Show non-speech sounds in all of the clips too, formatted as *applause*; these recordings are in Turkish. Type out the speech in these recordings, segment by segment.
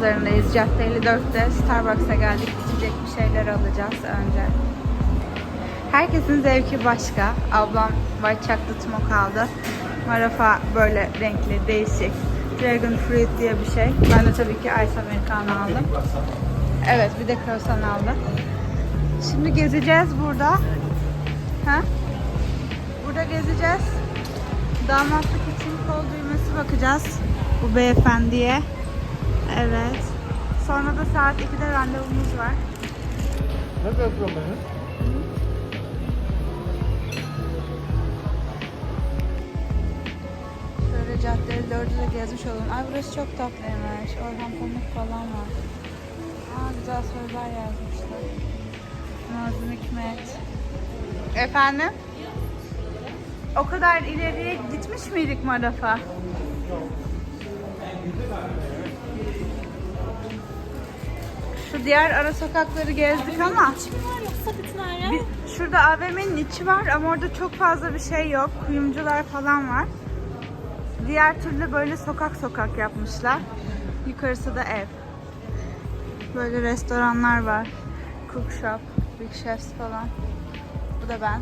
bazılarındayız. Cadde 54'te Starbucks'a geldik. İçecek bir şeyler alacağız önce. Herkesin zevki başka. Ablam white chocolate mocha. Marafa böyle renkli, değişik. Dragon fruit diye bir şey. Ben de tabii ki ice americano aldım. Evet, bir de croissant aldım. Şimdi gezeceğiz burada. Ha? Burada gezeceğiz. Damatlık için kol düğmesi bakacağız. Bu beyefendiye. Evet. Sonra da saat 2'de randevumuz var. Nasıl yapıyorum beni? Şöyle caddeleri dördü de gezmiş olalım. Ay burası çok tatlıymış. Orhan Pamuk falan var. Aa güzel sözler yazmışlar. Nazım Hikmet. Efendim? O kadar ileriye gitmiş miydik Marafa? Şu diğer ara sokakları gezdik ama İçim var yoksa bütün her yer. şurada AVM'nin içi var ama orada çok fazla bir şey yok. Kuyumcular falan var. Diğer türlü böyle sokak sokak yapmışlar. Yukarısı da ev. Böyle restoranlar var. Cook shop, Big Chefs falan. Bu da ben.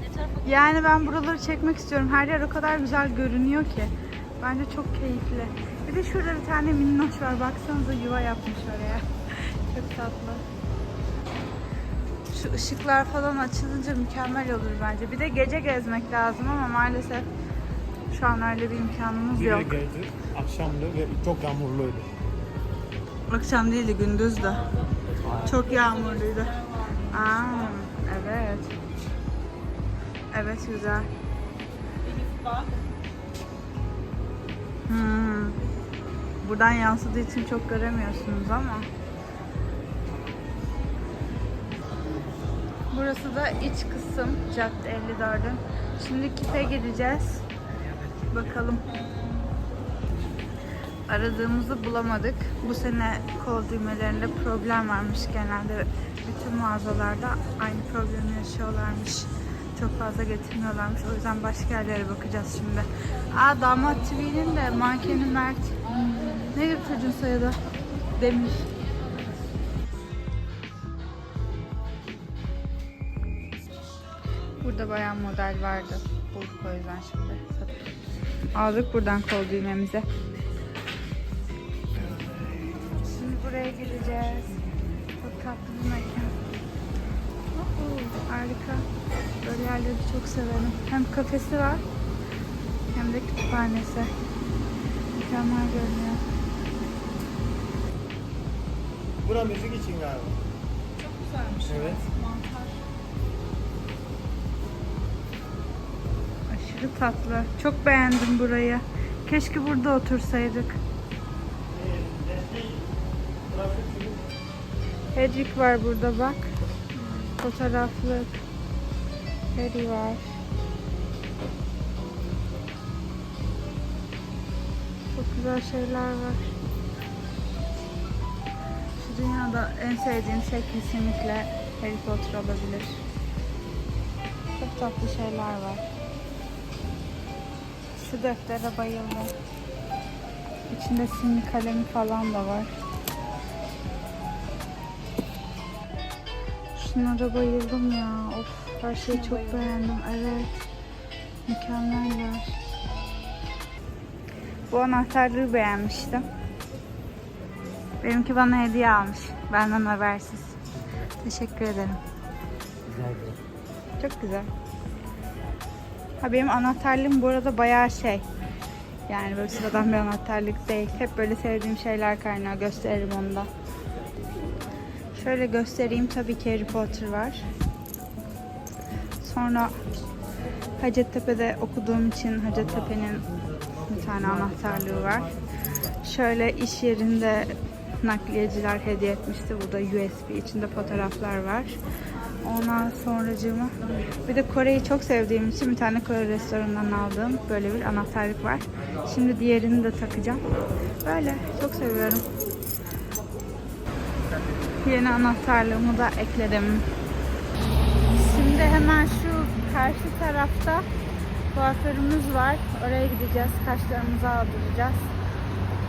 Ne tarafa Yani ben buraları çekmek istiyorum. Her yer o kadar güzel görünüyor ki. Bence çok keyifli. Bir de şurada bir tane minnoş var. Baksanıza yuva yapmış oraya. Tatlı. Şu ışıklar falan açılınca mükemmel olur bence. Bir de gece gezmek lazım ama maalesef şu an öyle bir imkanımız Yine yok. geldi. Akşamdı ve çok yağmurluydu. Akşam değildi gündüzdü. Çok yağmurluydu. Aa, evet. Evet güzel. Hmm. Buradan yansıdığı için çok göremiyorsunuz ama. Burası da iç kısım Cadde 54'ün. Şimdi Kip'e gideceğiz. Bakalım. Aradığımızı bulamadık. Bu sene kol düğmelerinde problem varmış genelde. Bütün mağazalarda aynı problemi yaşıyorlarmış. Çok fazla getirmiyorlarmış. O yüzden başka yerlere bakacağız şimdi. Aa Damat TV'nin de mankeni Mert. Neydi bu çocuğun soyadı? Demir. Burada bayağı model vardı. Bulduk o yüzden şimdi. Aldık buradan kol düğmemize. Şimdi buraya gideceğiz. Çok tatlı bir mekan. Harika. Böyle yerleri çok severim. Hem kafesi var hem de kütüphanesi. Mükemmel görünüyor. Bura müzik için galiba. Çok güzelmiş. Evet. Aşırı tatlı. Çok beğendim burayı. Keşke burada otursaydık. Hedwig var burada bak. Fotoğraflık. Harry var. Çok güzel şeyler var. Şu dünyada en sevdiğim şey kesinlikle Harry Potter olabilir. Çok tatlı şeyler var. Şu deftere bayıldım. İçinde simli kalemi falan da var. Şunlara bayıldım ya. Of her şeyi çok beğendim. Evet. Mükemmeller. Bu anahtarlığı beğenmiştim. Benimki bana hediye almış. Benden habersiz. Teşekkür ederim. Güzeldi. Çok güzel. Ha benim anahtarlığım bu arada bayağı şey. Yani böyle sıradan bir anahtarlık değil. Hep böyle sevdiğim şeyler kaynağı. Gösteririm onu da. Şöyle göstereyim. Tabii ki Harry Potter var. Sonra Hacettepe'de okuduğum için Hacettepe'nin bir tane anahtarlığı var. Şöyle iş yerinde nakliyeciler hediye etmişti. Burada USB içinde fotoğraflar var. Ondan sonracığıma bir de Kore'yi çok sevdiğim için bir tane Kore restoranından aldığım böyle bir anahtarlık var. Şimdi diğerini de takacağım. Böyle çok seviyorum. Yeni anahtarlığımı da ekledim. Şimdi hemen şu karşı tarafta kuaförümüz var. Oraya gideceğiz. Kaşlarımızı aldıracağız.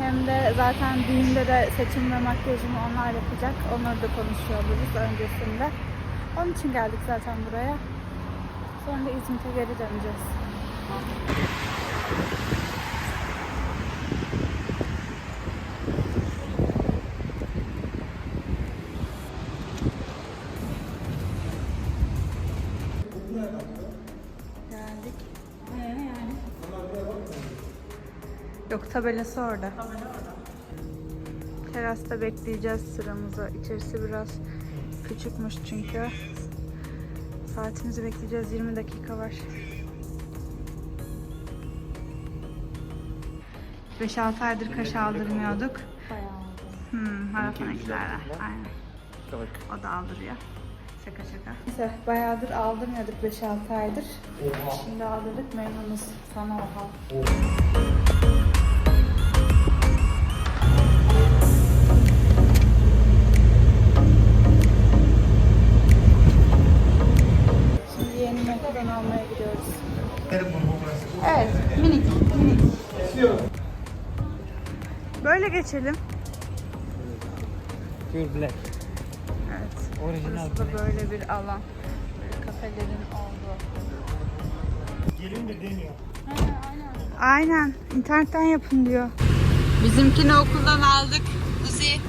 Hem de zaten düğünde de seçim ve makyajımı onlar yapacak. Onları da konuşuyor öncesinde. Onun için geldik zaten buraya. Sonra İzmit'e geri döneceğiz. Geldik. Yok tabelası orada. Terasta bekleyeceğiz sıramızı. İçerisi biraz küçükmüş çünkü. Saatimizi bekleyeceğiz. 20 dakika var. 5-6 aydır kaş aldırmıyorduk. Hmm, maratondakilerle. Aynen. O da aldırıyor. Şaka şaka. Neyse bayağıdır aldırmıyorduk 5-6 aydır. Şimdi aldırdık memnunuz. Sana oha. Şimdi Evet, minik, minik. Böyle geçelim. Pure black. Evet. Orijinal Burası da böyle bir alan. Böyle kafelerin olduğu. Gelin de deniyor. Aynen. internetten yapın diyor. Bizimkini okuldan aldık. Uzi.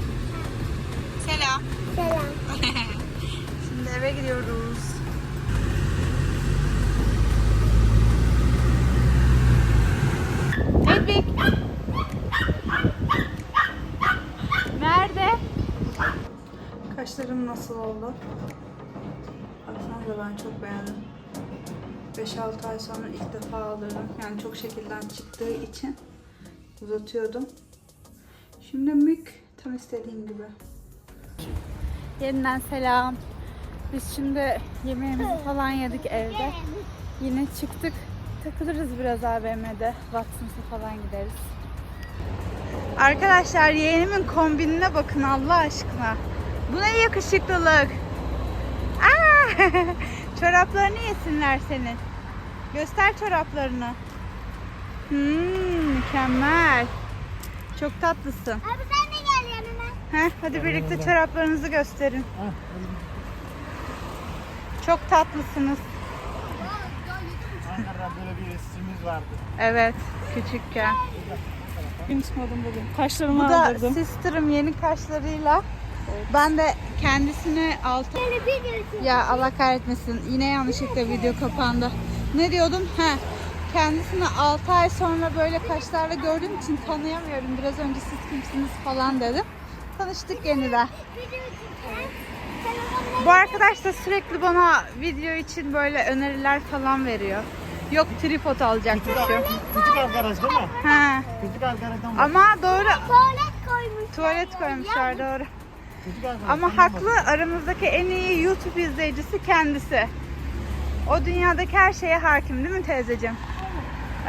Selam. Selam. *laughs* Şimdi eve gidiyoruz. Tebrik. Nerede? Kaşlarım nasıl oldu? Baksanıza ben çok beğendim. 5-6 ay sonra ilk defa aldırdım. Yani çok şekilden çıktığı için uzatıyordum. Şimdi mük tam istediğim gibi. Yeniden selam. Biz şimdi yemeğimizi falan yedik evde. Yine çıktık. Takılırız biraz AVM'de. Watson's'a falan gideriz. Arkadaşlar yeğenimin kombinine bakın Allah aşkına. Bu ne yakışıklılık. Aa! *laughs* Çoraplarını yesinler senin. Göster çoraplarını. Hmm, mükemmel. Çok tatlısın. Abi sen de gel yanıma. Heh, hadi birlikte çoraplarınızı gösterin. Çok tatlısınız. Ankara'da böyle bir resmimiz vardı. Evet, küçükken. Unutmadım bugün. Bu Kaşlarımı da aldırdım. sister'ım yeni kaşlarıyla. Ben de kendisini altı... Ya Allah kahretmesin. Yine yanlışlıkla video kapandı. Ne diyordum? He. Kendisini 6 ay sonra böyle kaşlarla gördüğüm için tanıyamıyorum. Biraz önce siz kimsiniz falan dedim. Tanıştık yeniden. Bu arkadaş da sürekli bana video için böyle öneriler falan veriyor. Yok tripod alacakmış Küçük, şu. küçük arkadaş değil mi? He. Küçük arkadaştan. Ama doğru tuvalet koymuş. tuvalet koymuşlar doğru. Ama haklı aramızdaki en iyi YouTube izleyicisi kendisi. O dünyadaki her şeye hakim değil mi teyzeciğim?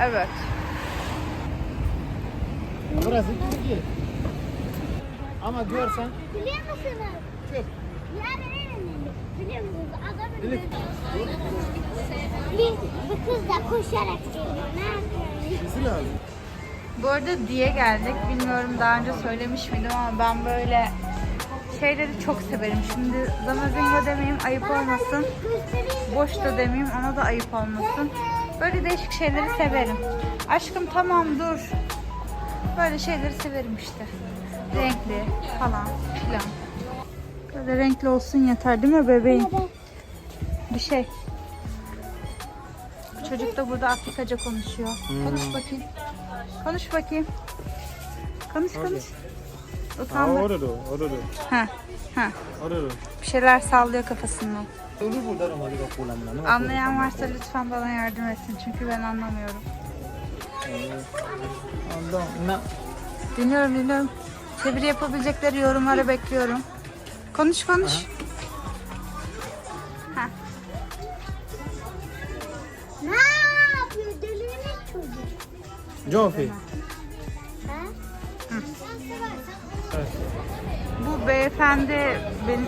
Evet. Burası yer. Ama görsen Biliyor musunuz? önemli. Biliyor musunuz? Adamın. Biz bu kız da koşarak geliyor. Ne yapıyor? Sesi lazım. Bu arada diye geldik. Bilmiyorum daha önce söylemiş miydim ama ben böyle şeyleri çok severim. Şimdi zamazingo demeyeyim ayıp olmasın. Boş da demeyeyim ona da ayıp olmasın. Böyle değişik şeyleri severim. Aşkım tamam dur. Böyle şeyleri severim işte. Renkli falan filan. Böyle renkli olsun yeter değil mi bebeğim? Bir şey. Bu çocuk da burada Afrikaca konuşuyor. Konuş bakayım. Konuş bakayım. Konuş konuş. Ha Utanma. orada orada Ha, ha. orada. Bir şeyler sallıyor kafasından. Dulu burada rumah juga pulang lah. Anlayan varsa lütfen bana yardım etsin çünkü ben anlamıyorum. Anda nak Dinliyorum dinliyorum. Çeviri yapabilecekleri yorumlara bekliyorum. Konuş konuş. Ha. Ne yapıyor? Delirmiş çocuk. Jofi. Bu beyefendi benim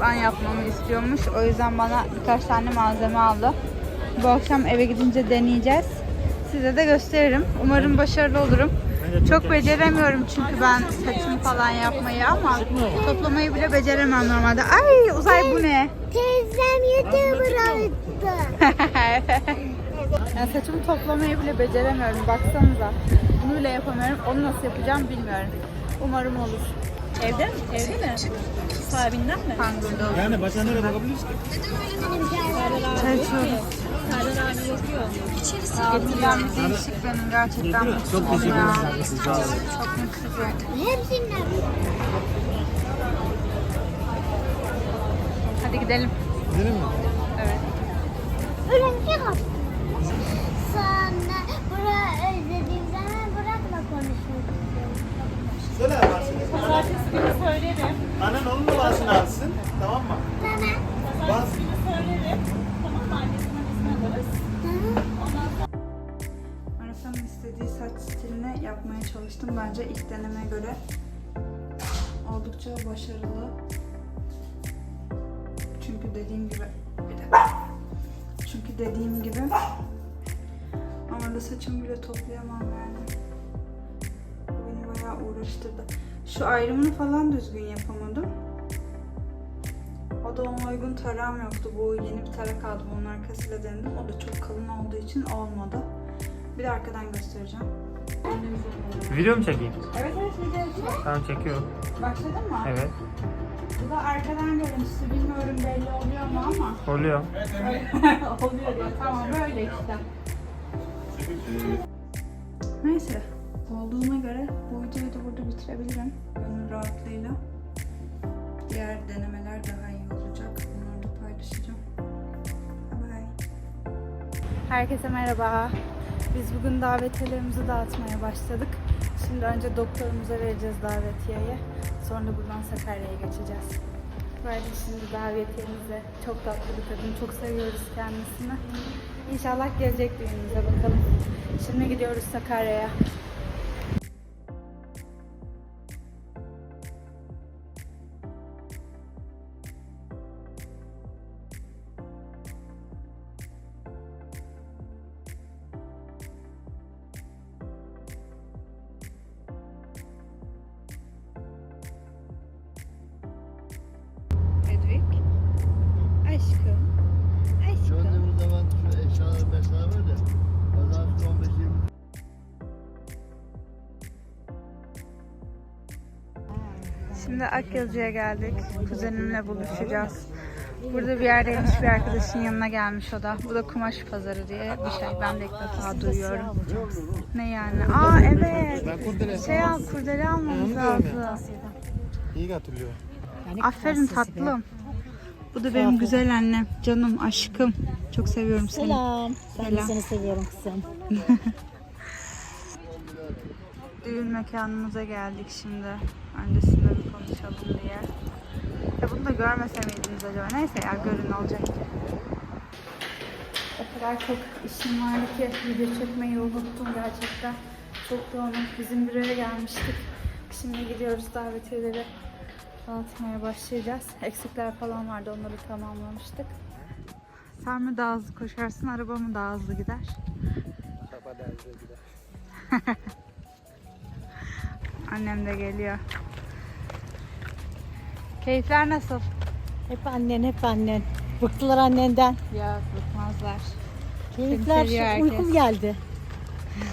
ban yapmamı istiyormuş. O yüzden bana birkaç tane malzeme aldı. Bu akşam eve gidince deneyeceğiz. Size de gösteririm. Umarım başarılı olurum. Çok beceremiyorum çünkü ben saçımı falan yapmayı ama toplamayı bile beceremem normalde. Ay uzay bu ne? Teyzem YouTuber oldu. *laughs* Yani saçımı toplamayı bile beceremiyorum. Baksanıza. Bunu bile yapamıyorum. Onu nasıl yapacağım bilmiyorum. Umarım olur. Evde mi? Evde mi? Sahibinden mi? Olur. Yani başına nereye bakabiliriz ki? Çay içiyoruz. Serdar abi yapıyor. Ya midem bir değişik benim gerçekten. Çok teşekkür ederim. Çok mutsuzum. Hepsinden. Hadi gidelim. Gidelim mi? Evet. Örümcek at. Annen onun da varsın alsın. Tamam mı? Tamam. Günü söylerim. Tamam mı? Annesinin annesine alırız. Marifa'nın istediği saç stilini yapmaya çalıştım. Bence ilk deneme göre oldukça başarılı. Çünkü dediğim gibi bir dakika. Çünkü dediğim gibi ama da saçımı bile toplayamam yani. Bu Beni bayağı uğraştırdı. Şu ayrımını falan düzgün yapamadım. O da ona uygun tarağım yoktu. Bu yeni bir tarak aldım. Onun arkasıyla denedim. O da çok kalın olduğu için olmadı. Bir de arkadan göstereceğim. Video mu çekeyim? Evet evet video. Tamam çekiyorum. Başladın mı? Evet. Bu da arkadan görüntüsü. Bilmiyorum belli oluyor mu ama. Oluyor. *laughs* oluyor diyor. Tamam böyle işte. Neyse. Olduğuna göre bu videoyu da burada bitirebilirim. Gönül rahatlığıyla. Diğer denemeler daha iyi olacak. Onları da paylaşacağım. Bye bye. Herkese merhaba. Biz bugün davetiyelerimizi dağıtmaya başladık. Şimdi önce doktorumuza vereceğiz davetiyeyi. Sonra da buradan Sakarya'ya geçeceğiz. Verdik şimdi davetiyemize. Çok tatlı bir kadın. Çok seviyoruz kendisini. İnşallah gelecek düğünümüze bakalım. Şimdi gidiyoruz Sakarya'ya. Şimdi Akyazı'ya geldik. Kuzenimle buluşacağız. Burada bir yerdeymiş bir arkadaşın yanına gelmiş o da. Bu da kumaş pazarı diye bir şey. Ben de ilk defa duyuyorum. Ne yani? Aa evet. Şey al, kurdele almamız lazım. İyi hatırlıyor. Aferin tatlım. Bu da benim güzel annem. Canım, aşkım. Çok seviyorum seni. Selam. Ben de Selam. seni seviyorum kızım. *laughs* Düğün mekanımıza geldik şimdi. Öncesinde konuşalım diye. Ya bunu da görmese miydiniz acaba? Neyse ya görün olacak ki. O kadar çok işim vardı ki video çekmeyi unuttum gerçekten. Çok yoğunum. Bizim büroya gelmiştik. Şimdi gidiyoruz davetiyeleri dağıtmaya başlayacağız. Eksikler falan vardı onları tamamlamıştık. Sen mi daha hızlı koşarsın, araba mı daha hızlı gider? *laughs* Annem de geliyor. Keyifler nasıl? Hep annen, hep annen. Bıktılar annenden. Ya bıkmazlar. Keyifler, uykum geldi.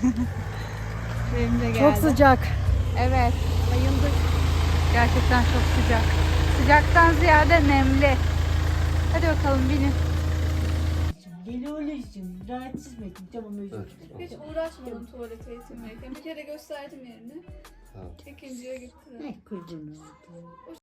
*laughs* Benim de geldi. Çok sıcak. Evet. Bayıldık. Gerçekten çok sıcak. Sıcaktan ziyade nemli. Hadi bakalım binin. Geliyorsun. Rahatsız mı ettim? Tamam özür dilerim. Hiç uğraşmadım tuvalet eğitimleyken. Bir kere gösterdim yerini. İkinciye gittiler. Kurban oldum.